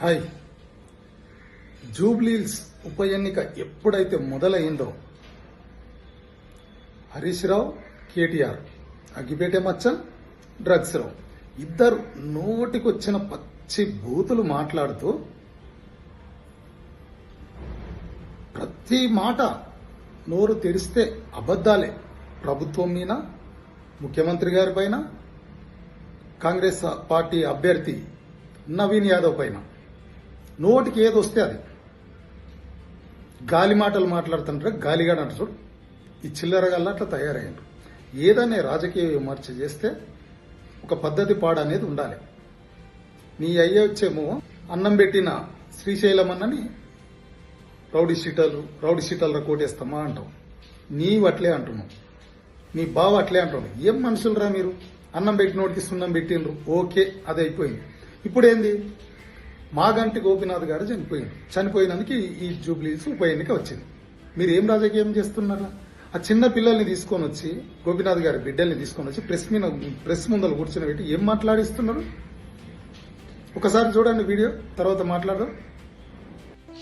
Hi. Jubilee Hills ఉప ఎన్నిక ఎప్పుడైతే మొదలైందో హరీష్ రావు కేటీఆర్ అగ్గిపేటే మచ్చ డ్రగ్స్ రావు ఇద్దరు నోటికొచ్చిన పచ్చి బూతులు మాట్లాడుతూ ప్రతి మాట నోరు తెరిస్తే అబద్ధాలే. ప్రభుత్వం మీద ముఖ్యమంత్రి గారి పైన కాంగ్రెస్ పార్టీ అభ్యర్థి నవీన్ యాదవ్ పైన. నోటికి ఏది వస్తే అది. గాలి మాటలు మాట్లాడుతుంటారు గాలిగాడు అంటారు ఈ చిల్లర అట్లా తయారయ్యారు. ఏదనే రాజకీయ విమర్శ చేస్తే ఒక పద్ధతి పాడు అనేది ఉండాలి. నీ అయ్య వచ్చేమో అన్నం పెట్టిన శ్రీశైలం అన్నని రౌడీ సీటలు రౌడీ షీటర్ల కోటేస్తామా అంటావు. నీవు అట్లే అంటున్నావు. నీ బావ అట్లే అంటున్నావు ఏం మనుషులరా మీరు? అన్నం పెట్టినోడికి సున్నం పెట్టిండ్రు. ఓకే అది అయిపోయింది. ఇప్పుడు ఏంది మాగంటి గోపినాథ్ గారు చనిపోయింది చనిపోయినందుకు ఈ- జూబ్లీస్ ఉప ఎన్నిక వచ్చింది. మీరు ఏం రాజకీయం చేస్తున్నారా? ఆ చిన్న పిల్లల్ని తీసుకొని వచ్చి గోపినాథ్ గారి బిడ్డల్ని తీసుకొని వచ్చి ప్రెస్ మీద ప్రెస్ ముందర కూర్చొని పెట్టి ఏం మాట్లాడిస్తున్నారు? ఒకసారి చూడండి వీడియో తర్వాత మాట్లాడదాం.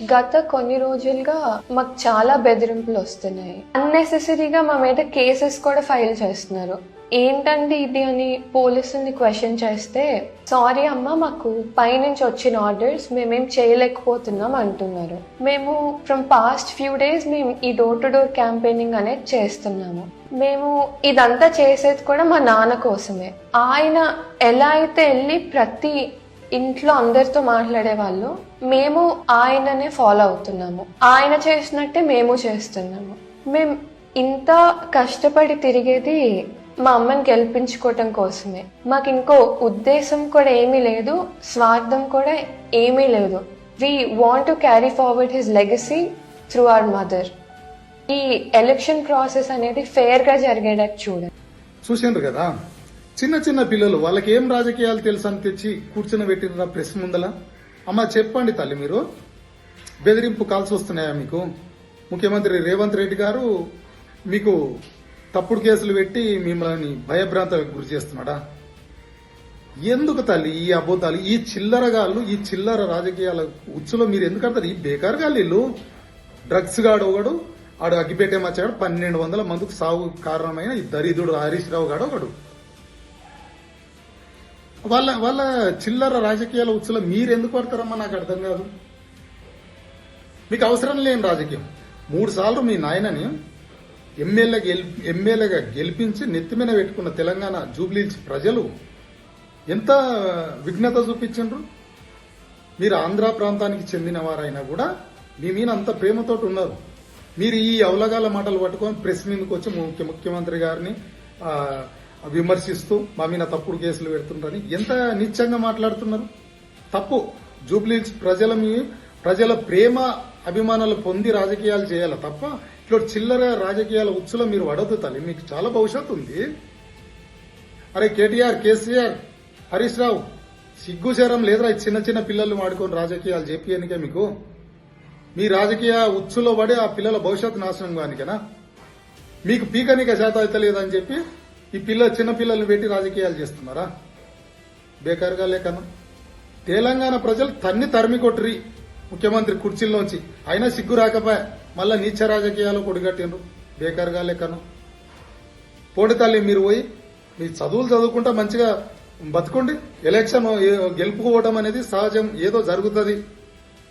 గత కొన్ని రోజులుగా మాకు చాలా బెదిరింపులు వస్తున్నాయి. అన్నెసెసరీగా మా మీద కేసెస్ కూడా ఫైల్ చేస్తున్నారు. ఏంటంటే ఇది అని పోలీసుల్ని క్వశ్చన్ చేస్తే సారీ అమ్మ మాకు పైనుంచి వచ్చిన ఆర్డర్స్ మేమేం చేయలేకపోతున్నాం అంటున్నారు. మేము ఫ్రమ్ పాస్ట్ ఫ్యూ డేస్ మేము ఈ డోర్ టు డోర్ క్యాంపెయినింగ్ అనేది చేస్తున్నాము. మేము ఇదంతా చేసేది కూడా మా నాన్న కోసమే. ఆయన ఎలా అయితే వెళ్ళి ప్రతి ఇంట్లో అందరితో మాట్లాడే వాళ్ళు మేము ఆయననే ఫాలో అవుతున్నాము. ఆయన చేసినట్టే మేము చేస్తున్నాము. మేము ఇంత కష్టపడి తిరిగేది మా అమ్మని గెలిపించుకోవటం కోసమే. మాకు ఇంకో ఉద్దేశం కూడా ఏమీ లేదు స్వార్థం కూడా ఏమీ లేదు. We want to carry forward his legacy through our mother ఈ ఎలక్షన్ ప్రాసెస్ అనేది ఫేర్గా జరిగేటట్టు చూడండి. చూసిండ్రు కదా? చిన్న చిన్న పిల్లలు వాళ్ళకి ఏం రాజకీయాలు తెలుసు అని తెచ్చి కూర్చుని పెట్టిన ప్రెస్ ముందల? అమ్మ చెప్పండి తల్లి మీరు. బెదిరింపు కాల్స్ వస్తున్నాయా మీకు? ముఖ్యమంత్రి రేవంత్ రెడ్డి గారు మీకు తప్పుడు కేసులు పెట్టి మిమ్మల్ని భయభ్రాంతలకు గురి చేస్తున్నాడా? ఎందుకు తల్లి ఈ అబద్ధాలు ఈ చిల్లరగాళ్ళు ఈ చిల్లర రాజకీయాల ఉచ్చులో మీరు ఎందుకు అంటారు ఈ బేకార్ గాళ్ళు వీళ్ళు. డ్రగ్స్ గాడు ఒకడు ఆడు అగ్గిపేటే మచ్చాడు పన్నెండు వందల మందికి సాగు కారణమైన ఈ దరిద్రుడు హరీష్ రావు గాడు ఒకడు. వాళ్ళ వాళ్ళ చిల్లర రాజకీయాల ఉచ్చులో మీరు ఎందుకు పడతారమ్మా నాకు అర్థం కాదు. మీకు అవసరం లేని రాజకీయం. మూడు సార్లు మీ నాయనని ఎమ్మెల్యే గెలి ఎమ్మెల్యేగా గెలిపించి నెత్తిమీద పెట్టుకున్న తెలంగాణ జూబ్లీల్స్ ప్రజలు ఎంత విఘ్నత చూపించిండ్రు? మీరు ఆంధ్ర ప్రాంతానికి చెందినవారైనా కూడా మీ మీద అంత ప్రేమతోటి ఉన్నారు. మీరు ఈ అవలగాల మాటలు పట్టుకొని ప్రెస్ మీదకి వచ్చి ముఖ్య ముఖ్యమంత్రి గారిని విమర్శిస్తూ మా మీద తప్పుడు కేసులు పెడుతుంటారని ఎంత నిత్యంగా మాట్లాడుతున్నారు? తప్పు. జూబ్లీస్ ప్రజల మీ ప్రజల ప్రేమ అభిమానాలు పొంది రాజకీయాలు చేయాలి తప్ప ఇట్లా చిల్లర రాజకీయాల ఉచ్చులో మీరు వడద్దు తల్లి. మీకు చాలా భవిష్యత్తు ఉంది. అరే కేటీఆర్ కేసీఆర్ హరీష్ రావు సిగ్గుచారం లేదురా చిన్న చిన్న పిల్లలు వాడుకొని రాజకీయాలు చెప్పియనికే మీకు? మీ రాజకీయ ఉచ్చులో పడి ఆ పిల్లల భవిష్యత్తు నాశనం కానికేనా? మీకు పీకనిక శాతం అయితే లేదని చెప్పి ఈ పిల్ల చిన్నపిల్లల్ని పెట్టి రాజకీయాలు చేస్తున్నారా? బేకారుగా లేకనా? తెలంగాణ ప్రజలు తన్ని తరిమి కొట్టిరి. ముఖ్యమంత్రి కుర్చీల్లోంచి. అయినా సిగ్గు రాకపోయా మళ్ళా నీచ రాజకీయాలు కొడిగట్టిండ్రు. బేకారుగా లేకను? పోటీ తల్లి మీరు పోయి మీ చదువులు చదువుకుంటా మంచిగా బతుకోండి. ఎలక్షన్ గెలుపుకోవడం అనేది సహజం ఏదో జరుగుతుంది.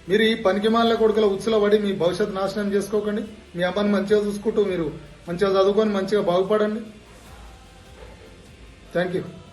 మీరు ఈ పనికిమాల కొడుకుల ఉచ్చులో పడి మీ భవిష్యత్తు నాశనం చేసుకోకండి. మీ అమ్మని మంచిగా చూసుకుంటూ మీరు మంచిగా చదువుకొని మంచిగా బాగుపడండి. Thank you.